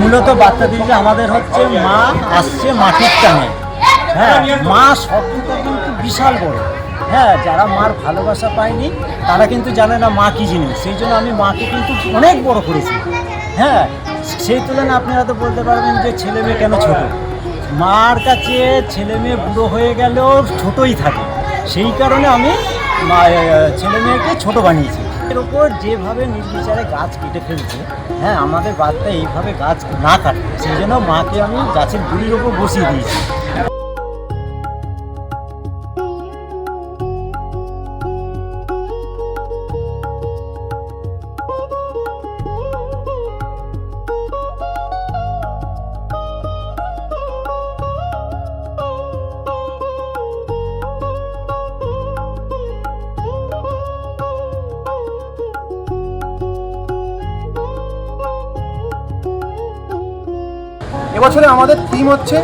মূলত দিচ্ছে আমাদের হচ্ছে মা আসছে মাটির টানে। হ্যাঁ মা শব্দটা কিন্তু বিশাল বড়। হ্যাঁ যারা মার ভালোবাসা পায়নি, তারা কিন্তু জানে না মা কী জিনিস। সেই জন্য আমি মাকে কিন্তু অনেক বড় করেছি। হ্যাঁ সেই তুলনায় আপনারা তো বলতে পারবেন যে ছেলে মেয়ে কেন ছোট? মার কাছে ছেলে মেয়ে বুড়ো হয়ে গেলেও ছোটই থাকে। সেই কারণে আমি ছেলে মেয়েকে ছোট বানিয়েছি। এর ওপর যেভাবে নির্বিচারে গাছ কেটে ফেলছে হ্যাঁ আমাদের বাচ্চা এইভাবে গাছ না কাটে, সেই জন্য মাকে আমি গাছের গুড়ির ওপর বসিয়ে দিয়েছি। এবছরে আমাদের থিম হচ্ছে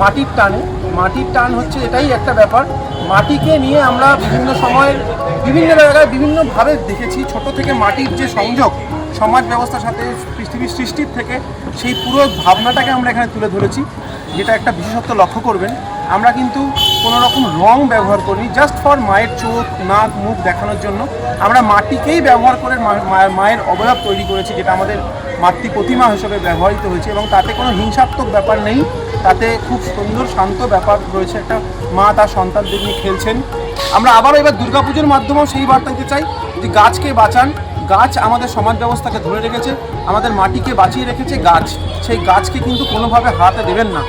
মাটির টানে। মাটির টান হচ্ছে এটাই একটা ব্যাপার। মাটিকে নিয়ে আমরা বিভিন্ন সময় বিভিন্ন জায়গায় বিভিন্নভাবে দেখেছি। ছোট থেকে মাটির যে সংযোগ সমাজ ব্যবস্থার সাথে পৃথিবীর সৃষ্টির থেকে, সেই পুরো ভাবনাটাকে আমরা এখানে তুলে ধরেছি। যেটা একটা বিশেষত্ব লক্ষ্য করবেন। আমরা কিন্তু কোনো রকম রং ব্যবহার করি জাস্ট ফর মায়ের চোখ, নাক, মুখ দেখানোর জন্য। আমরা মাটিকেই ব্যবহার করে মায়ের অবয়ব তৈরি করেছি, যেটা আমাদের মাতৃ প্রতিমা হিসেবে ব্যবহৃত হয়েছে, এবং তাতে কোনো হিংসাত্মক ব্যাপার নেই। তাতে খুব সুন্দর, শান্ত ব্যাপার রয়েছে একটা মা তার সন্তানদের নিয়ে খেলছেন। আমরা আবারও এবার দুর্গাপুজোর মাধ্যমেও সেই বার্তা দিতে চাই যে গাছকে বাঁচান। গাছ আমাদের সমাজ ব্যবস্থাকে ধরে রেখেছে, আমাদের মাটিকে বাঁচিয়ে রেখেছে গাছ। সেই গাছকে কিন্তু কোনোভাবে হাতে দেবেন না।